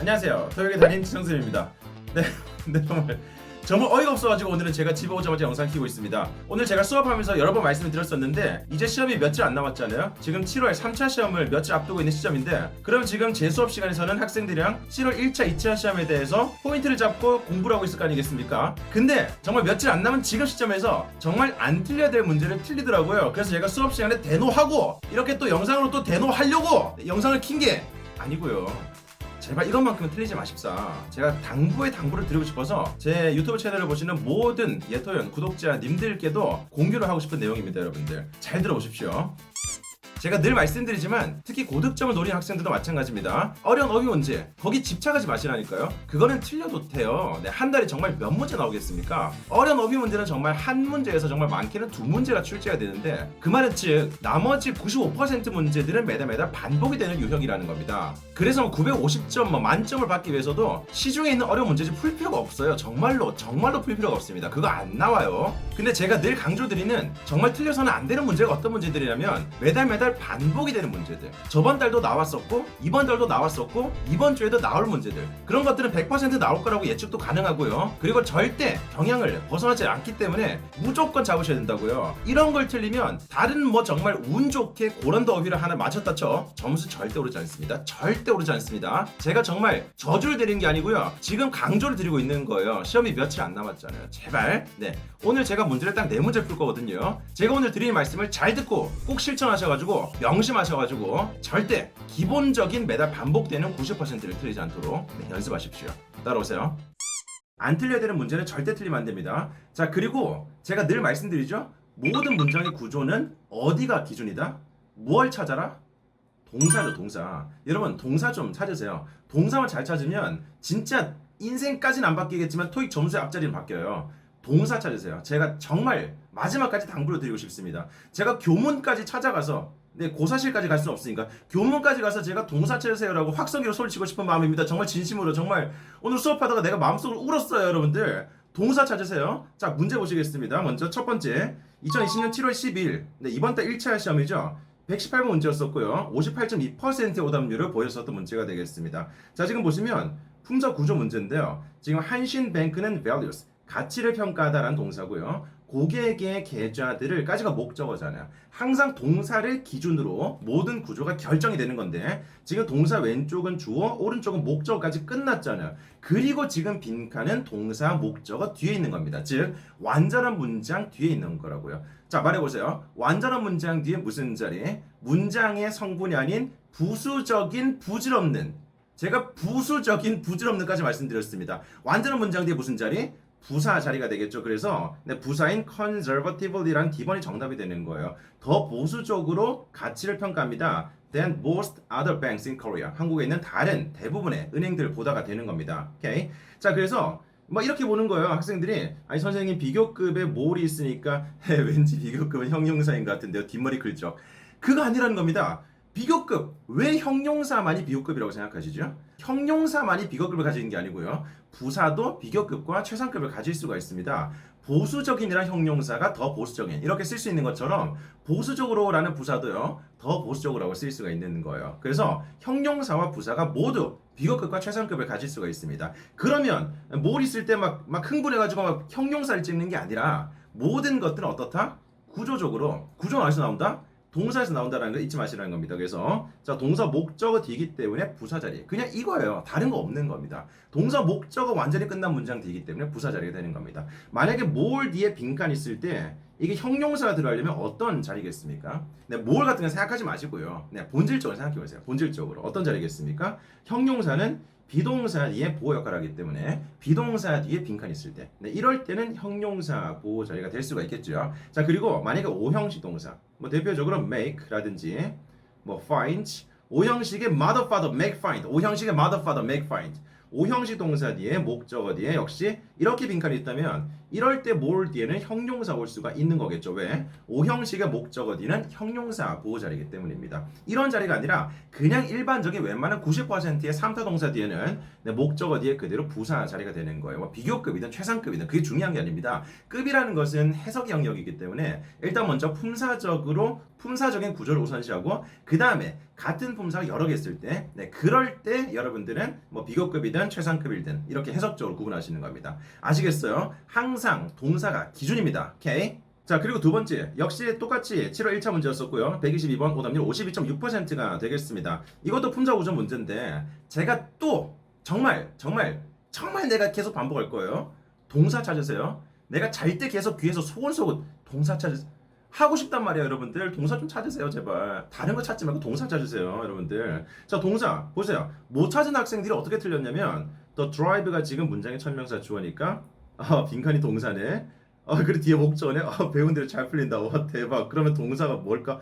안녕하세요. 토요일에 담임 지성쌤입니다. 네, 네 정말 정말 어이가 없어가지고 오늘은 제가 집에 오자마자 영상 키고 있습니다. 오늘 제가 수업하면서 여러 번 말씀을 드렸었는데 이제 시험이 며칠 안 남았잖아요. 지금 7월 3차 시험을 며칠 앞두고 있는 시점인데 그럼 지금 제 수업 시간에서는 학생들이랑 7월 1차, 2차 시험에 대해서 포인트를 잡고 공부를 하고 있을 거 아니겠습니까? 근데 정말 며칠 안 남은 지금 시점에서 정말 안 틀려야 될 문제를 틀리더라고요. 그래서 제가 수업 시간에 대노하고 이렇게 또 영상으로 또 대노하려고 영상을 킨 게 아니고요. 제발 이것만큼은 틀리지 마십사. 제가 당부에 당부를 드리고 싶어서 제 유튜브 채널을 보시는 모든 예토연 구독자님들께도 공유를 하고 싶은 내용입니다, 여러분들. 잘 들어보십시오. 제가 늘 말씀드리지만 특히 고득점을 노리는 학생들도 마찬가지입니다. 어려운 어휘 문제 거기 집착하지 마시라니까요. 그거는 틀려도 돼요. 네, 한 달에 정말 몇 문제 나오겠습니까? 어려운 어휘 문제는 정말 한 문제에서 정말 많게는 두 문제가 출제가 되는데 그 말은 즉 나머지 95% 문제들은 매달 매달 반복이 되는 유형이라는 겁니다. 그래서 뭐 950점 뭐 만점을 받기 위해서도 시중에 있는 어려운 문제집 풀 필요가 없어요. 정말로 정말로 풀 필요가 없습니다. 그거 안 나와요. 근데 제가 늘 강조드리는 정말 틀려서는 안 되는 문제가 어떤 문제들이냐면 매달 매달 반복이 되는 문제들. 저번 달도 나왔었고 이번 달도 나왔었고 이번 주에도 나올 문제들. 그런 것들은 100% 나올 거라고 예측도 가능하고요. 그리고 절대 경향을 벗어나지 않기 때문에 무조건 잡으셔야 된다고요. 이런 걸 틀리면 다른 뭐 정말 운 좋게 고런더 어휘를 하나 맞췄다 쳐 점수 절대 오르지 않습니다. 절대 오르지 않습니다. 제가 정말 저주를 드린 게 아니고요. 지금 강조를 드리고 있는 거예요. 시험이 며칠 안 남았잖아요. 제발. 네. 오늘 제가 문제를 딱 네 문제 풀 거거든요. 제가 오늘 드리는 말씀을 잘 듣고 꼭 실천하셔가지고 명심하셔가지고 절대 기본적인 매달 반복되는 90%를 틀리지 않도록 네, 연습하십시오. 따라오세요. 안 틀려야 되는 문제는 절대 틀리면 안 됩니다. 자, 그리고 제가 늘 말씀드리죠. 모든 문장의 구조는 어디가 기준이다? 뭘 찾아라? 동사죠, 동사. 여러분, 동사 좀 찾으세요. 동사만 잘 찾으면 진짜 인생까지는 안 바뀌겠지만 토익 점수의 앞자리는 바뀌어요. 동사 찾으세요. 제가 정말 마지막까지 당부를 드리고 싶습니다. 제가 교문까지 찾아가서 네, 고사실까지 갈 수는 없으니까 교문까지 가서 제가 동사 찾으세요라고 확성기로 소리치고 싶은 마음입니다. 정말 진심으로 정말 오늘 수업하다가 내가 마음속으로 울었어요, 여러분들. 동사 찾으세요. 자, 문제 보시겠습니다. 먼저 첫 번째. 2020년 7월 10일. 네, 이번 달 1차 시험이죠. 118번 문제였었고요. 58.2%의 오답률을 보였었던 문제가 되겠습니다. 자, 지금 보시면 품사 구조 문제인데요. 지금 한신뱅크는 values, 가치를 평가하다라는 동사고요. 고객의 계좌들을 까지가 목적어잖아요. 항상 동사를 기준으로 모든 구조가 결정이 되는 건데 지금 동사 왼쪽은 주어, 오른쪽은 목적어까지 끝났잖아요. 그리고 지금 빈칸은 동사 목적어 뒤에 있는 겁니다. 즉 완전한 문장 뒤에 있는 거라고요. 자 말해보세요. 완전한 문장 뒤에 무슨 자리? 문장의 성분이 아닌 부수적인 부질없는 제가 부수적인 부질없는까지 말씀드렸습니다. 완전한 문장 뒤에 무슨 자리? 부사 자리가 되겠죠. 그래서 네, 부사인 conservatively란 기본이 정답이 되는 거예요. 더 보수적으로 가치를 평가합니다. than most other banks in Korea. 한국에 있는 다른 대부분의 은행들보다가 되는 겁니다. 오케이. 자, 그래서 뭐 이렇게 보는 거예요. 학생들이 아니 선생님 비교급에 몰이 있으니까 왠지 비교급은 형용사인 것 같은데요. 뒷머리 클적. 그거 아니라는 겁니다. 비교급 왜 형용사만이 비교급이라고 생각하시죠? 형용사만이 비교급을 가지는 게 아니고요. 부사도 비교급과 최상급을 가질 수가 있습니다. 보수적인이란 형용사가 더 보수적인 이렇게 쓸 수 있는 것처럼 보수적으로라는 부사도요 더 보수적으로라고 쓸 수가 있는 거예요. 그래서 형용사와 부사가 모두 비교급과 최상급을 가질 수가 있습니다. 그러면 뭘 있을 때 막 막 흥분해가지고 막 형용사를 찍는 게 아니라 모든 것들은 어떻다? 구조적으로 구조는 어디서 나온다? 동사에서 나온다는 거 잊지 마시라는 겁니다. 그래서 자 동사 목적어 뒤기 때문에 부사 자리 그냥 이거예요. 다른 거 없는 겁니다. 동사 목적어 완전히 끝난 문장 뒤기 때문에 부사 자리가 되는 겁니다. 만약에 뭘 뒤에 빈칸 있을 때 이게 형용사가 들어가려면 어떤 자리겠습니까? 네, 뭘 같은 거 생각하지 마시고요. 네, 본질적으로 생각해 보세요. 본질적으로 어떤 자리겠습니까? 형용사는 비동사 뒤에 보호 역할을 하기 때문에 비동사 뒤에 빈칸이 있을 때 네, 이럴 때는 형용사 보호 자리가 될 수가 있겠죠. 자 그리고 만약에 오형식 동사 뭐 대표적으로 make라든지 뭐 find 오형식의 mother father make find 오형식의 mother father make find 오형식 동사 뒤에 목적어 뒤에 역시 이렇게 빈칸이 있다면 이럴 때뭘 뒤에는 형용사 올 수가 있는 거겠죠. 왜? 오형식의 목적어 뒤는 형용사 보호 자리이기 때문입니다. 이런 자리가 아니라 그냥 일반적인 웬만한 90%의 3타 동사 뒤에는 네, 목적어 뒤에 그대로 부사 자리가 되는 거예요. 뭐 비교급이든 최상급이든 그게 중요한 게 아닙니다. 급이라는 것은 해석 영역이기 때문에 일단 먼저 품사적으로 품사적인 구조를 우선시하고 그 다음에 같은 품사가 여러 개 있을 때, 네, 그럴 때 여러분들은 뭐 비교급이든 최상급이든 이렇게 해석적으로 구분하시는 겁니다. 아시겠어요? 항상 동사가 기준입니다. 오케이? 자, 그리고 두 번째. 역시 똑같이 7월 1차 문제였었고요. 122번 오답률 52.6%가 되겠습니다. 이것도 품사 우전 문제인데 제가 또 정말 정말 정말 내가 계속 반복할 거예요. 동사 찾으세요. 내가 잘 때 계속 귀에서 소곤소곤 동사 찾으세요. 하고 싶단 말이에요, 여러분들. 동사 좀 찾으세요, 제발. 다른 거 찾지 말고 동사 찾으세요, 여러분들. 자, 동사 보세요. 못 찾은 학생들이 어떻게 틀렸냐면 the drive가 지금 문장의 천명사 주어니까 아, 빈칸이 동사네. 아, 그리고 뒤에 목적어네. 아, 배운 대로 잘 풀린다. 와, 대박. 그러면 동사가 뭘까?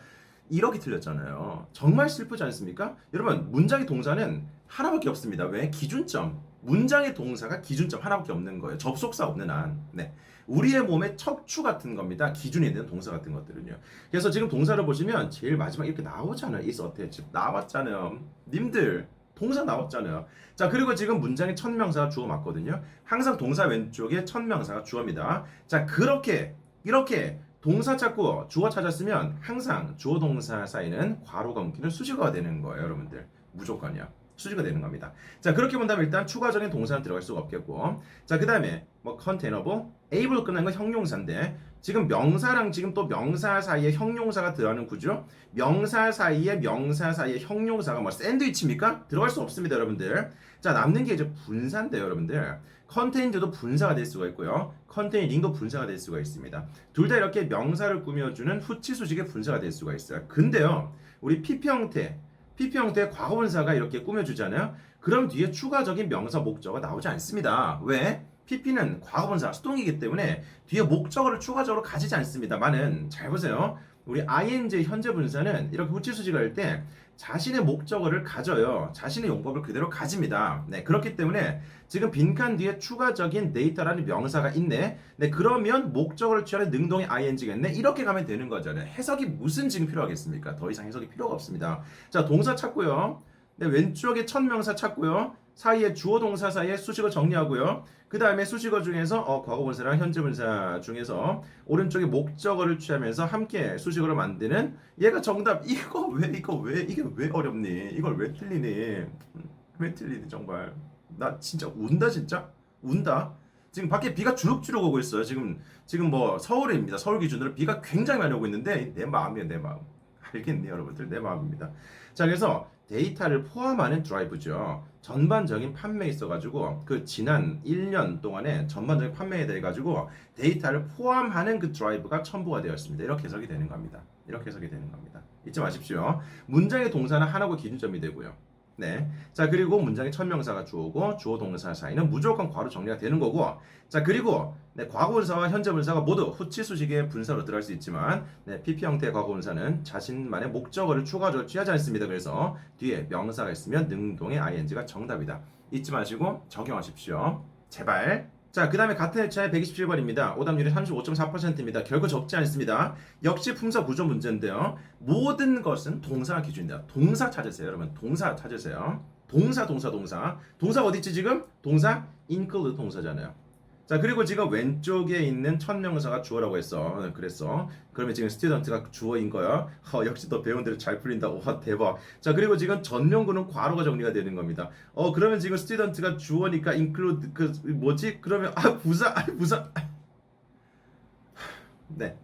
이렇게 틀렸잖아요. 정말 슬프지 않습니까? 여러분, 문장의 동사는 하나밖에 없습니다. 왜? 기준점. 문장의 동사가 기준점 하나밖에 없는 거예요. 접속사 없는 한. 네. 우리의 몸의 척추 같은 겁니다. 기준이 되는 동사 같은 것들은요. 그래서 지금 동사를 보시면 제일 마지막 이렇게 나오잖아요. is attached. 나왔잖아요. 님들 동사 나왔잖아요. 자, 그리고 지금 문장의 첫 명사가 주어 맞거든요. 항상 동사 왼쪽에 첫 명사가 주어입니다. 자, 그렇게 이렇게 동사 찾고 주어 찾았으면 항상 주어 동사 사이는 괄호가 옮기는 수식어가 되는 거예요, 여러분들. 무조건이요. 수식어가 되는 겁니다. 자, 그렇게 본다면 일단 추가적인 동사는 들어갈 수가 없겠고. 자, 그 다음에 뭐 컨테이너보 able 끝난 건 형용사인데 지금 명사랑 지금 또 명사 사이에 형용사가 들어가는 구조. 명사 사이에 명사 사이에 형용사가 뭐 샌드위치입니까? 들어갈 수 없습니다, 여러분들. 자, 남는 게 이제 분사인데요, 여러분들. 컨테인드도 분사가 될 수가 있고요. 컨테이닝도 분사가 될 수가 있습니다. 둘 다 이렇게 명사를 꾸며주는 후치 수식의 분사가 될 수가 있어요. 근데요, 우리 PP 형태, PP 형태의 과거분사가 이렇게 꾸며주잖아요. 그럼 뒤에 추가적인 명사 목적어가 나오지 않습니다. 왜? PP는 과거분사 수동이기 때문에 뒤에 목적어를 추가적으로 가지지 않습니다만은 잘 보세요. 우리 ing 현재 분사는 이렇게 후치 수식을 할 때 자신의 목적어를 가져요. 자신의 용법을 그대로 가집니다. 네, 그렇기 때문에 지금 빈칸 뒤에 추가적인 데이터라는 명사가 있네. 네, 그러면 목적어를 취하는 능동의 ing겠네. 이렇게 가면 되는 거잖아요. 해석이 무슨 지금 필요하겠습니까? 더 이상 해석이 필요가 없습니다. 자, 동사 찾고요. 네, 왼쪽에 첫 명사 찾고요. 사이에 주어 동사 사이에 수식어 정리하고요. 그 다음에 수식어 중에서 어, 과거 분사랑 현재 분사 중에서 오른쪽에 목적어를 취하면서 함께 수식어를 만드는 얘가 정답. 이거 왜 이거 왜 이게 왜 어렵니? 이걸 왜 틀리니? 음, 왜 틀리니 정말? 나 진짜 운다 진짜 운다. 지금 밖에 비가 주룩주룩 오고 있어요. 지금 지금 뭐 서울입니다. 서울 기준으로 비가 굉장히 많이 오고 있는데 내 마음이에요, 내 마음. 알겠네요, 여러분들. 내 마음입니다. 자, 그래서 데이터를 포함하는 드라이브죠. 전반적인 판매에 있어가지고 그 지난 1년 동안에 전반적인 판매에 대해 가지고 데이터를 포함하는 그 드라이브가 첨부가 되었습니다. 이렇게 해석이 되는 겁니다. 이렇게 해석이 되는 겁니다. 잊지 마십시오. 문장의 동사는 하나고 기준점이 되고요. 네. 자, 그리고 문장의 첫 명사가 주어고 주어 동사 사이는 무조건 괄호 정리가 되는 거고. 자, 그리고 네, 과거 분사와 현재 분사가 모두 후치 수식의 분사로 들어갈 수 있지만 네, PP 형태의 과거 분사는 자신만의 목적어를 추가적으로 취하지 않습니다. 그래서 뒤에 명사가 있으면 능동의 ing가 정답이다. 잊지 마시고 적용하십시오. 제발. 자, 그 다음에 같은 회차의 127번입니다. 오답률이 35.4%입니다. 결코 적지 않습니다. 역시 품사 구조 문제인데요. 모든 것은 동사 기준입니다. 동사 찾으세요, 여러분. 동사 찾으세요. 동사, 동사, 동사. 동사 어디 있지 지금? 동사 include 동사잖아요. 자, 그리고 지금 왼쪽에 있는 첫 명사가 주어라고 했어. 그랬어. 그러면 지금 스튜던트가 주어인 거야. 어, 역시 너 배운 대로 잘 풀린다. 와, 대박. 자, 그리고 지금 전용구는 과로가 정리가 되는 겁니다. 어, 그러면 지금 스튜던트가 주어니까 include 그 뭐지? 그러면 아, 부사, 아, 부사. 네.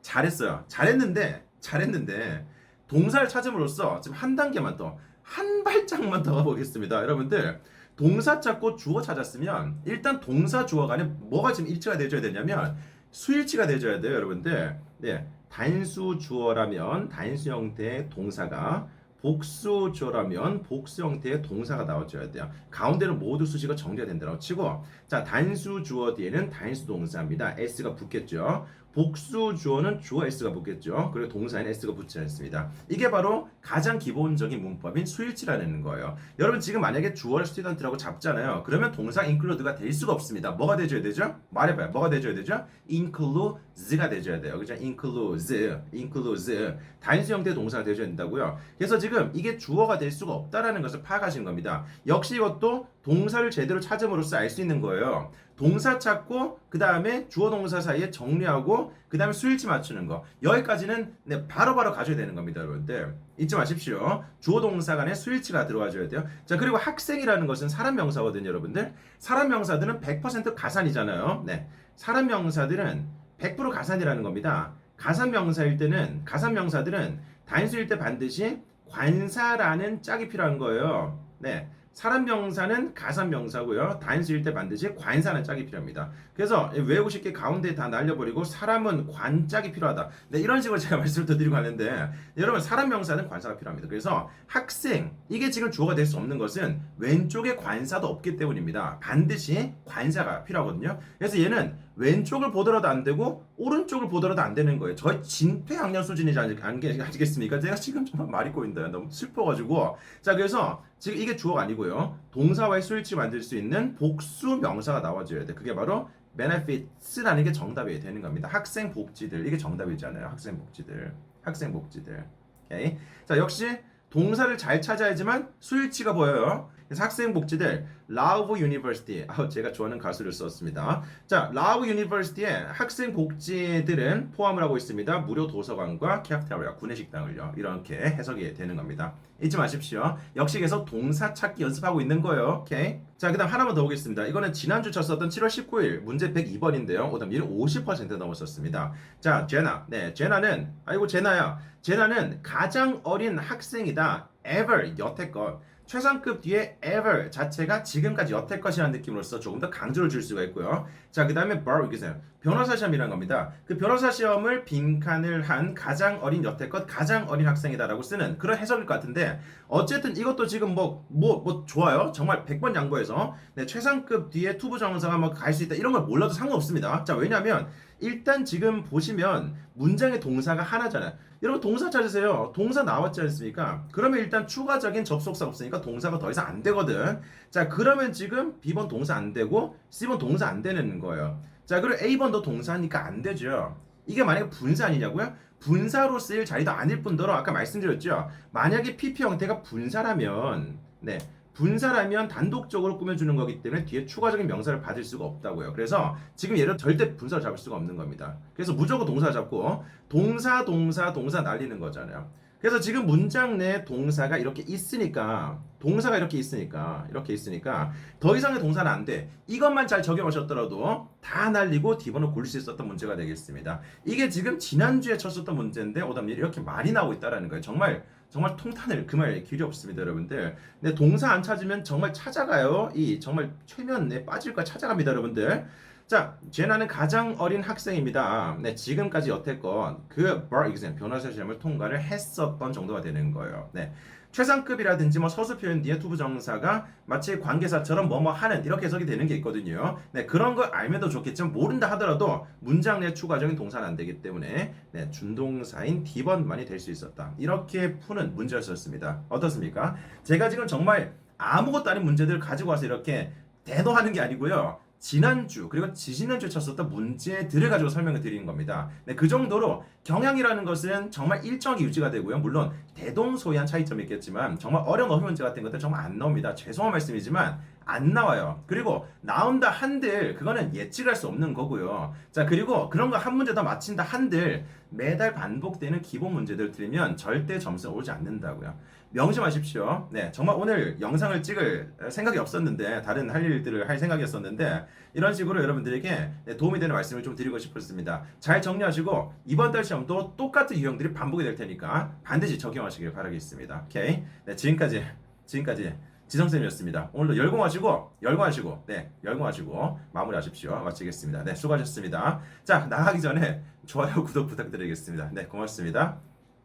잘했어요. 잘했는데, 잘했는데, 동사를 찾음으로써 지금 한 단계만 더, 한 발짝만 더 가보겠습니다. 여러분들, 동사 찾고 주어 찾았으면, 일단 동사 주어 간에 뭐가 지금 일치가 되어야 되냐면, 수일치가 되어야 돼요, 여러분들. 네. 단수 주어라면 단수 형태의 동사가 복수 주어라면 복수 형태의 동사가 나와줘야 돼요. 가운데는 모두 수식어 정리가 된다고 치고 자 단수 주어 뒤에는 단수 동사입니다. s가 붙겠죠. 복수 주어는 주어 s가 붙겠죠. 그리고 동사에는 s가 붙지 않습니다. 이게 바로 가장 기본적인 문법인 수일치라는 거예요. 여러분 지금 만약에 주어를 스튜던트라고 잡잖아요. 그러면 동사 include가 될 수가 없습니다. 뭐가 돼줘야 되죠? 말해봐요. 뭐가 돼줘야 되죠? include가 돼줘야 돼요. 그죠? include, include 단수 형태의 동사가 돼줘야 된다고요. 그래서 지금 이게 주어가 될 수가 없다라는 것을 파악하신 겁니다. 역시 이것도 동사를 제대로 찾음으로써 알 수 있는 거예요. 동사 찾고 그 다음에 주어 동사 사이에 정리하고 그 다음에 수일치 맞추는 거. 여기까지는 네, 바로바로 가져야 되는 겁니다 여러분들. 잊지 마십시오. 주어 동사 간에 수일치가 들어와줘야 돼요. 자 그리고 학생이라는 것은 사람 명사거든요 여러분들. 사람 명사들은 100% 가산이잖아요. 네. 사람 명사들은 100% 가산이라는 겁니다. 가산 명사일 때는 가산 명사들은 단수일 때 반드시 관사라는 짝이 필요한 거예요. 네 사람 명사는 가산 명사고요. 단수일 때 반드시 관사는 짝이 필요합니다. 그래서 외우고 싶게 가운데 다 날려버리고 사람은 관짝이 필요하다. 네, 이런 식으로 제가 말씀을 더 드리고 가는데 여러분 사람 명사는 관사가 필요합니다. 그래서 학생 이게 지금 주어가 될 수 없는 것은 왼쪽에 관사도 없기 때문입니다. 반드시 관사가 필요하거든요. 그래서 얘는 왼쪽을 보더라도 안 되고 오른쪽을 보더라도 안 되는 거예요. 저희 진퇴학년 수준이지 않- 않- 아시겠습니까? 제가 지금 정말 말이 꼬인다. 너무 슬퍼가지고 자 그래서 지금 이게 주어가 아니고요. 동사와의 수일치 만들 수 있는 복수 명사가 나와줘야 돼. 그게 바로 benefits라는 게 정답이 되는 겁니다. 학생 복지들 이게 정답이잖아요. 학생 복지들, 학생 복지들. 오케이. 자 역시 동사를 잘 찾아야지만 수일치가 보여요. 그래서 학생 복지들 라우브 유니버시티 아 제가 좋아하는 가수를 썼습니다. 자 라우브 유니버시티의 학생 복지들은 포함을 하고 있습니다. 무료 도서관과 캐프테리아 구내식당을요. 이렇게 해석이 되는 겁니다. 잊지 마십시오. 역시 계속 동사 찾기 연습하고 있는 거예요. 오케이. 자 그 다음 하나만 더 보겠습니다. 이거는 지난주 쳤었던 7월 19일 문제 102번인데요. 오답률이 50% 넘었었습니다. 자 제나 네 제나는 아이고 제나야 제나는 가장 어린 학생이다. ever 여태껏 최상급 뒤에 ever 자체가 지금까지 여태껏이라는 느낌으로서 조금 더 강조를 줄 수가 있고요. 자, 그 다음에 bar exam 변호사 시험이라는 겁니다. 그 변호사 시험을 빈칸을 한 가장 어린 여태껏 가장 어린 학생이다라고 쓰는 그런 해석일 것 같은데 어쨌든 이것도 지금 뭐 뭐 뭐 좋아요. 정말 100번 양보해서 네, 최상급 뒤에 투부 정사가 뭐갈수 있다 이런 걸 몰라도 상관없습니다. 자, 왜냐하면 일단 지금 보시면 문장의 동사가 하나잖아요. 여러분 동사 찾으세요. 동사 나왔지 않습니까? 그러면 일단 추가적인 접속사 없으니까 동사가 더 이상 안 되거든. 자, 그러면 지금 B번 동사 안 되고 C번 동사 안 되는 거예요. 자, 그리고 A번도 동사니까 안 되죠. 이게 만약에 분사 아니냐고요? 분사로 쓰일 자리도 아닐 뿐더러 아까 말씀드렸죠. 만약에 PP 형태가 분사라면 네. 분사라면 단독적으로 꾸며주는 거기 때문에 뒤에 추가적인 명사를 받을 수가 없다고요. 그래서 지금 얘를 절대 분사를 잡을 수가 없는 겁니다. 그래서 무조건 동사 잡고 동사 동사 동사 날리는 거잖아요. 그래서 지금 문장 내 동사가 이렇게 있으니까 동사가 이렇게 있으니까 이렇게 있으니까 더 이상의 동사는 안 돼. 이것만 잘 적용하셨더라도 다 날리고 D번호 고를 수 있었던 문제가 되겠습니다. 이게 지금 지난주에 쳤었던 문제인데 오답률이 이렇게 많이 나오고 있다라는 거예요. 정말 정말 통탄을 그말 길이 없습니다, 여러분들. 근데 동사 안 찾으면 정말 찾아가요. 이 정말 최면에 빠질 거 찾아갑니다, 여러분들. 자, 제나는 가장 어린 학생입니다. 네, 지금까지 여태껏 그 bar exam 변호사 시험을 통과를 했었던 정도가 되는 거예요. 네. 최상급이라든지 뭐 서술 표현 뒤에 투부 정사가 마치 관계사처럼 뭐뭐 하는 이렇게 해석이 되는 게 있거든요. 네, 그런 걸 알면 더 좋겠지만 모른다 하더라도 문장 내 추가적인 동사는 안 되기 때문에 네, 준동사인 D번만이 될 수 있었다. 이렇게 푸는 문제였었습니다. 어떻습니까? 제가 지금 정말 아무것도 아닌 문제들을 가지고 와서 이렇게 대도하는 게 아니고요. 지난주 그리고 지지난주 쳤었던 문제들을 가지고 설명을 드리는 겁니다. 네, 그 정도로 경향이라는 것은 정말 일정하게 유지가 되고요. 물론 대동소이한 차이점이 있겠지만 정말 어려운 어휘 문제 같은 것들 정말 안 나옵니다. 죄송한 말씀이지만 안 나와요. 그리고 나온다 한들 그거는 예측할 수 없는 거고요. 자 그리고 그런 거 한 문제 더 맞힌다 한들 매달 반복되는 기본 문제들 들으면 절대 점수 오지 않는다고요. 명심하십시오. 네, 정말 오늘 영상을 찍을 생각이 없었는데 다른 할 일들을 할 생각이었었는데 이런 식으로 여러분들에게 네, 도움이 되는 말씀을 좀 드리고 싶었습니다. 잘 정리하시고 이번 달 시험도 똑같은 유형들이 반복이 될 테니까 반드시 적용하시길 바라겠습니다. 오케이. 네, 지금까지 지금까지 지성쌤이었습니다. 오늘도 열공하시고 열공하시고 네 열공하시고 마무리하십시오. 마치겠습니다. 네 수고하셨습니다. 자 나가기 전에 좋아요 구독 부탁드리겠습니다. 네 고맙습니다.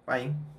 빠잉.